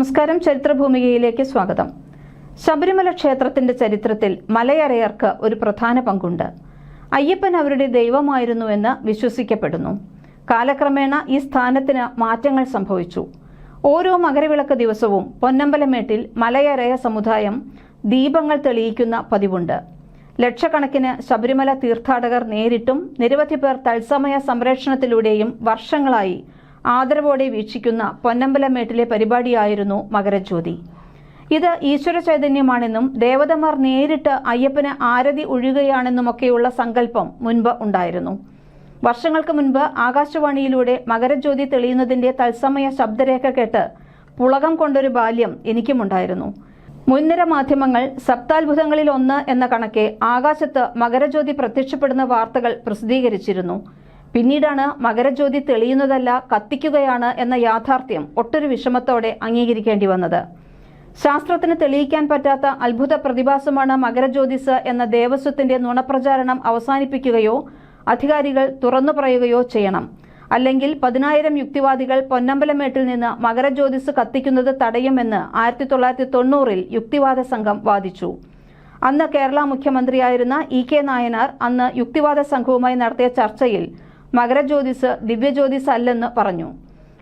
നമസ്കാരം. ചരിത്രഭൂമികയിലേക്ക് സ്വാഗതം. ശബരിമല ക്ഷേത്രത്തിന്റെ ചരിത്രത്തിൽ മലയറയർക്ക് ഒരു പ്രധാന പങ്കുണ്ട്. അയ്യപ്പൻ അവരുടെ ദൈവമായിരുന്നുവെന്ന് വിശ്വസിക്കപ്പെടുന്നു. കാലക്രമേണ ഈ സ്ഥാനത്തിന് മാറ്റങ്ങൾ സംഭവിച്ചു. ഓരോ മകരവിളക്ക് ദിവസവും പൊന്നമ്പലമേട്ടിൽ മലയറയ സമുദായം ദീപങ്ങൾ തെളിയിക്കുന്ന പതിവുണ്ട്. ലക്ഷക്കണക്കിന് ശബരിമല തീർത്ഥാടകർ നേരിട്ടും നിരവധി പേർ തത്സമയ സംരക്ഷണത്തിലൂടെയും വർഷങ്ങളായി ആദരവോടെ വീക്ഷിക്കുന്ന പൊന്നമ്പലമേട്ടിലെ പരിപാടിയായിരുന്നു മകരജ്യോതി. ഇത് ഈശ്വര ചൈതന്യമാണെന്നും ദേവതമാർ നേരിട്ട് അയ്യപ്പന് ആരതി ഒഴുകുകയാണെന്നുമൊക്കെയുള്ള സങ്കല്പം മുൻപ് ഉണ്ടായിരുന്നു. വർഷങ്ങൾക്ക് മുൻപ് ആകാശവാണിയിലൂടെ മകരജ്യോതി തെളിയുന്നതിന്റെ തത്സമയ ശബ്ദരേഖ കേട്ട് പുളകം കൊണ്ടൊരു ബാല്യം എനിക്കുമുണ്ടായിരുന്നു. മുൻനിര മാധ്യമങ്ങൾ സപ്താത്ഭുതങ്ങളിൽ ഒന്ന് എന്ന കണക്കെ ആകാശത്ത് മകരജ്യോതി പ്രത്യക്ഷപ്പെടുന്ന വാർത്തകൾ പ്രസിദ്ധീകരിച്ചിരുന്നു. പിന്നീടാണ് മകരജ്യോതി തെളിയുന്നതല്ല കത്തിക്കുകയാണ് എന്ന യാഥാർത്ഥ്യം ഒട്ടൊരു വിഷമത്തോടെ അംഗീകരിക്കേണ്ടി വന്നത്. ശാസ്ത്രത്തിന് തെളിയിക്കാൻ പറ്റാത്ത അത്ഭുത പ്രതിഭാസമാണ് മകരജ്യോതിസ് എന്ന ദേവസ്വത്തിന്റെ നുണപ്രചാരണം അവസാനിപ്പിക്കുകയോ അധികാരികൾ തുറന്നു പറയുകയോ ചെയ്യണം. അല്ലെങ്കിൽ പതിനായിരം യുക്തിവാദികൾ പൊന്നമ്പലമേട്ടിൽ നിന്ന് മകരജ്യോതിസ് കത്തിക്കുന്നത് തടയുമെന്ന് ആയിരത്തി തൊള്ളായിരത്തി തൊണ്ണൂറിൽ യുക്തിവാദ സംഘം വാദിച്ചു. അന്ന് കേരള മുഖ്യമന്ത്രിയായിരുന്ന ഇ കെ നായനാർ അന്ന് യുക്തിവാദ സംഘവുമായി നടത്തിയ ചർച്ചയിൽ മകരജ്യോതിസ് ദിവ്യജ്യോതിസ് അല്ലെന്ന് പറഞ്ഞു.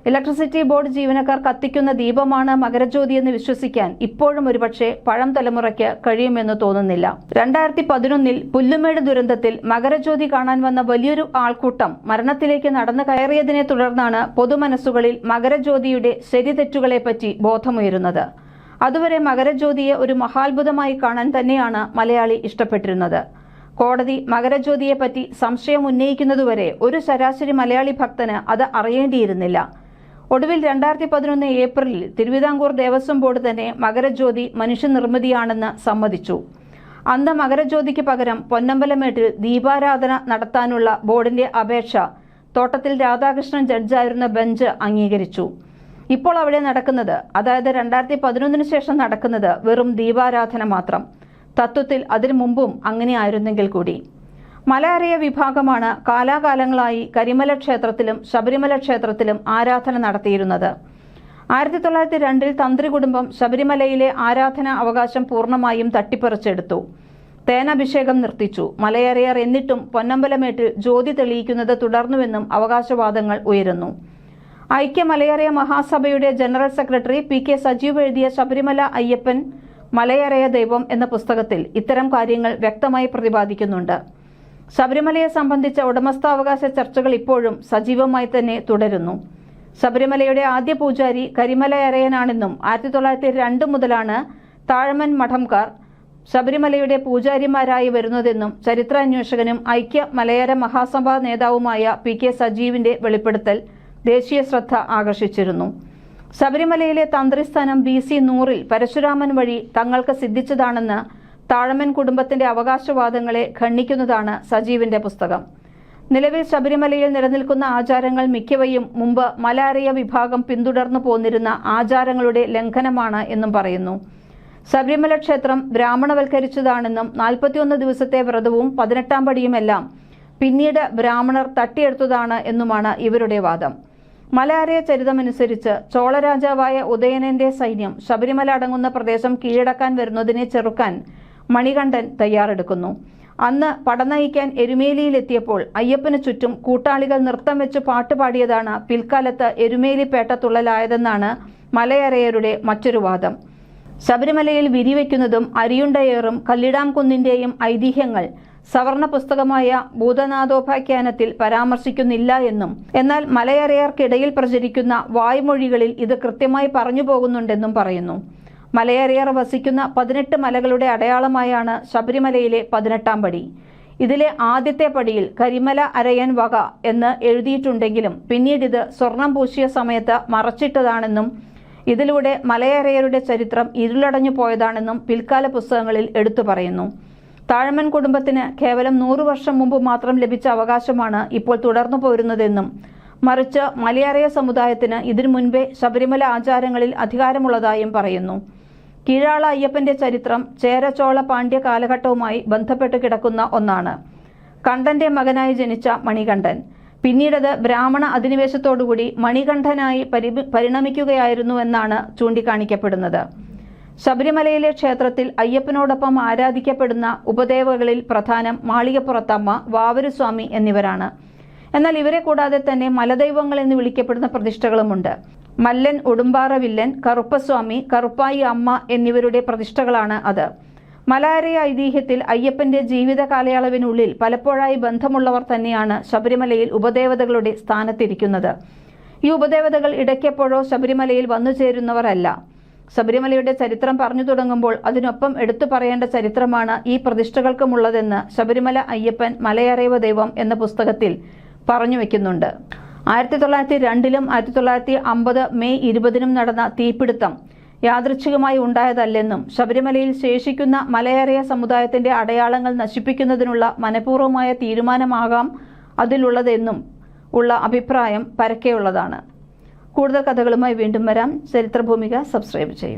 ഇലക്ട്രിസിറ്റി ബോർഡ് ജീവനക്കാർ കത്തിക്കുന്ന ദീപമാണ് മകരജ്യോതി എന്ന് വിശ്വസിക്കാൻ ഇപ്പോഴും ഒരുപക്ഷെ പഴം തലമുറയ്ക്ക് കഴിയുമെന്ന് തോന്നുന്നില്ല. രണ്ടായിരത്തി പതിനൊന്നിൽ പുല്ലുമേട് ദുരന്തത്തിൽ മകരജ്യോതി കാണാൻ വന്ന വലിയൊരു ആൾക്കൂട്ടം മരണത്തിലേക്ക് നടന്നു കയറിയതിനെ തുടർന്നാണ് പൊതുമനസ്സുകളിൽ മകരജ്യോതിയുടെ ശരിതെറ്റുകളെപ്പറ്റി ബോധമുയരുന്നത്. അതുവരെ മകരജ്യോതിയെ ഒരു മഹാത്ഭുതമായി കാണാൻ തന്നെയാണ് മലയാളി ഇഷ്ടപ്പെട്ടിരുന്നത്. കോടതി മകരജ്യോതിയെപ്പറ്റി സംശയം ഉന്നയിക്കുന്നതുവരെ ഒരു ശരാശരി മലയാളി ഭക്തന് അത് അറിയേണ്ടിയിരുന്നില്ല. ഒടുവിൽ രണ്ടായിരത്തി പതിനൊന്ന് ഏപ്രിലിൽ തിരുവിതാംകൂർ ദേവസ്വം ബോർഡ് തന്നെ മകരജ്യോതി മനുഷ്യനിർമ്മിതിയാണെന്ന് സമ്മതിച്ചു. അന്ന് മകരജ്യോതിക്ക് പകരം പൊന്നമ്പലമേട്ടിൽ ദീപാരാധന നടത്താനുള്ള ബോർഡിന്റെ അപേക്ഷ തോട്ടത്തിൽ രാധാകൃഷ്ണൻ ജഡ്ജായിരുന്ന ബെഞ്ച് അംഗീകരിച്ചു. ഇപ്പോൾ അവിടെ നടക്കുന്നത് അതായത് രണ്ടായിരത്തി പതിനൊന്നിന് ശേഷം നടക്കുന്നത് വെറും ദീപാരാധന മാത്രം. തത്വത്തിൽ അതിനു മുമ്പും അങ്ങനെയായിരുന്നെങ്കിൽ കൂടി. മലയറിയ വിഭാഗമാണ് കാലാകാലങ്ങളായി കരിമല ക്ഷേത്രത്തിലും ശബരിമല ക്ഷേത്രത്തിലും ആരാധന നടത്തിയിരുന്നത്. ആയിരത്തി തൊള്ളായിരത്തി രണ്ടിൽ തന്ത്രി കുടുംബം ശബരിമലയിലെ ആരാധന അവകാശം പൂർണമായും തട്ടിപ്പറിച്ചെടുത്തു. തേനഭിഷേകം നിർത്തിച്ചു. മലയറിയർ എന്നിട്ടും പൊന്നമ്പലമേട്ടിൽ ജ്യോതി തെളിയിക്കുന്നത് തുടർന്നുവെന്നും അവകാശവാദങ്ങൾ ഉയരുന്നു. ഐക്യ മലയറിയ മഹാസഭയുടെ general secretary P K Sajeev എഴുതിയ ശബരിമല അയ്യപ്പൻ മലയറയ ദൈവം എന്ന പുസ്തകത്തിൽ ഇത്തരം കാര്യങ്ങൾ വ്യക്തമായി പ്രതിപാദിക്കുന്നുണ്ട്. ശബരിമലയെ സംബന്ധിച്ച ഉടമസ്ഥാവകാശ ചർച്ചകൾ ഇപ്പോഴും സജീവമായി തന്നെ തുടരുന്നു. ശബരിമലയുടെ ആദ്യ പൂജാരി കരിമലയരയനാണെന്നും ആയിരത്തി തൊള്ളായിരത്തി രണ്ട് മുതലാണ് താഴമൻ മഠംകാർ ശബരിമലയുടെ പൂജാരിമാരായി വരുന്നതെന്നും ചരിത്രാന്വേഷകനും ഐക്യ മലയര മഹാസഭാ നേതാവുമായ പി കെ സജീവിന്റെ വെളിപ്പെടുത്തൽ ദേശീയ ശ്രദ്ധ ആകർഷിച്ചിരുന്നു. ശബരിമലയിലെ തന്ത്രിസ്ഥാനം ബി സി നൂറിൽ പരശുരാമൻ വഴി തങ്ങൾക്ക് സിദ്ധിച്ചതാണെന്ന് താഴമൻ കുടുംബത്തിന്റെ അവകാശവാദങ്ങളെ ഖണ്ഡിക്കുന്നതാണ് സജീവിന്റെ പുസ്തകം. നിലവിൽ ശബരിമലയിൽ നിലനിൽക്കുന്ന ആചാരങ്ങൾ മിക്കവയും മുമ്പ് മലാറിയ വിഭാഗം പിന്തുടർന്നു പോന്നിരുന്ന ആചാരങ്ങളുടെ ലംഘനമാണ് എന്നും പറയുന്നു. ശബരിമല ക്ഷേത്രം ബ്രാഹ്മണവൽക്കരിച്ചതാണെന്നും നാൽപ്പത്തിയൊന്ന് ദിവസത്തെ വ്രതവും പതിനെട്ടാം പടിയുമെല്ലാം പിന്നീട് ബ്രാഹ്മണർ തട്ടിയെടുത്തതാണ് എന്നുമാണ് ഇവരുടെ വാദം. മലയാറിയ ചരിതമനുസരിച്ച് ചോളരാജാവായ ഉദയനന്റെ സൈന്യം ശബരിമല അടങ്ങുന്ന പ്രദേശം കീഴടക്കാൻ വരുന്നതിനെ ചെറുക്കാൻ മണികണ്ഠൻ തയ്യാറെടുക്കുന്നു. അന്ന് പടനയിക്കാൻ എരുമേലിയിലെത്തിയപ്പോൾ അയ്യപ്പന് ചുറ്റും കൂട്ടാളികൾ നൃത്തം വെച്ച് പാട്ടുപാടിയതാണ് പിൽക്കാലത്ത് എരുമേലിപ്പേട്ട തുള്ളലായതെന്നാണ് മലയറയരുടെ മറ്റൊരു വാദം. ശബരിമലയിൽ വിരിവെക്കുന്നതും അരിയുണ്ടയേറും കല്ലിടാം കുന്നിന്റെയും ഐതിഹ്യങ്ങൾ സവർണ പുസ്തകമായ ഭൂതനാഥോപാഖ്യാനത്തിൽ പരാമർശിക്കുന്നില്ല എന്നും എന്നാൽ മലയറിയാർക്കിടയിൽ പ്രചരിക്കുന്ന വായ്മൊഴികളിൽ ഇത് കൃത്യമായി പറഞ്ഞു പോകുന്നുണ്ടെന്നും പറയുന്നു. മലയറിയാർ വസിക്കുന്ന പതിനെട്ട് മലകളുടെ അടയാളമായാണ് ശബരിമലയിലെ പതിനെട്ടാം പടി. ഇതിലെ ആദ്യത്തെ പടിയിൽ കരിമല അരയൻ വക എന്ന് എഴുതിയിട്ടുണ്ടെങ്കിലും പിന്നീട് ഇത് സ്വർണം പൂശിയ സമയത്ത് മറച്ചിട്ടതാണെന്നും ഇതിലൂടെ മലയറിയരുടെ ചരിത്രം ഇരുളടഞ്ഞു പോയതാണെന്നും പിൽക്കാല പുസ്തകങ്ങളിൽ എടുത്തു പറയുന്നു. താഴമൻ കുടുംബത്തിന് കേവലം നൂറു വർഷം മുമ്പ് മാത്രം ലഭിച്ച അവകാശമാണ് ഇപ്പോൾ തുടർന്നു പോരുന്നതെന്നും മറിച്ച് മലയാറിയ സമുദായത്തിന് ഇതിനു മുൻപേ ശബരിമല ആചാരങ്ങളിൽ അധികാരമുള്ളതായും പറയുന്നു. കീഴാള അയ്യപ്പന്റെ ചരിത്രം ചേരചോള പാണ്ഡ്യ കാലഘട്ടവുമായി ബന്ധപ്പെട്ട് കിടക്കുന്ന ഒന്നാണ്. കണ്ടന്റെ മകനായി ജനിച്ച മണികണ്ഠൻ. പിന്നീടത് ബ്രാഹ്മണ അധിനിവേശത്തോടുകൂടി മണികണ്ഠനായി പരി പരിണമിക്കുകയായിരുന്നുവെന്നാണ് ചൂണ്ടിക്കാണിക്കപ്പെടുന്നത്. ശബരിമലയിലെ ക്ഷേത്രത്തിൽ അയ്യപ്പനോടൊപ്പം ആരാധിക്കപ്പെടുന്ന ഉപദേവകളിൽ പ്രധാനം മാളികപ്പുറത്തമ്മ വാവരുസ്വാമി എന്നിവരാണ്. എന്നാൽ ഇവരെ കൂടാതെ തന്നെ മലദൈവങ്ങൾ എന്ന് വിളിക്കപ്പെടുന്ന പ്രതിഷ്ഠകളുമുണ്ട്. മല്ലൻ ഉടുമ്പാറ വില്ലൻ കറുപ്പസ്വാമി കറുപ്പായി അമ്മ എന്നിവരുടെ പ്രതിഷ്ഠകളാണ് അത്. മലയാരയ ഐതിഹ്യത്തിൽ അയ്യപ്പന്റെ ജീവിത കാലയളവിനുള്ളിൽ പലപ്പോഴായി ബന്ധമുള്ളവർ തന്നെയാണ് ശബരിമലയിൽ ഉപദേവതകളുടെ സ്ഥാനത്തിരിക്കുന്നത്. ഈ ഉപദേവതകൾ ഇടയ്ക്കെപ്പോഴോ ശബരിമലയിൽ വന്നു ചേരുന്നവരല്ല ശബരിമലയുടെ ചരിത്രം പറഞ്ഞു തുടങ്ങുമ്പോൾ അതിനൊപ്പം എടുത്തു പറയേണ്ട ചരിത്രമാണ് ഈ പ്രതിഷ്ഠകൾക്കുമുള്ളതെന്ന് ശബരിമല അയ്യപ്പൻ മലയറിവ ദൈവം എന്ന പുസ്തകത്തിൽ പറഞ്ഞു വെക്കുന്നുണ്ട്. ആയിരത്തി തൊള്ളായിരത്തി രണ്ടിലും ആയിരത്തി തൊള്ളായിരത്തി അമ്പത് മെയ് ഇരുപതിനും നടന്ന തീപിടുത്തം യാദൃച്ഛികമായി ഉണ്ടായതല്ലെന്നും ശബരിമലയിൽ ശേഷിക്കുന്ന മലയേറിയ സമുദായത്തിന്റെ അടയാളങ്ങൾ നശിപ്പിക്കുന്നതിനുള്ള മനഃപൂർവമായ തീരുമാനമാകാം അതിലുള്ളതെന്നും ഉള്ള അഭിപ്രായം പരക്കെയുള്ളതാണ് കൂടുതൽ കഥകളുമായി വീണ്ടും വരാം. ചരിത്രഭൂമിക സബ്സ്ക്രൈബ് ചെയ്യുക.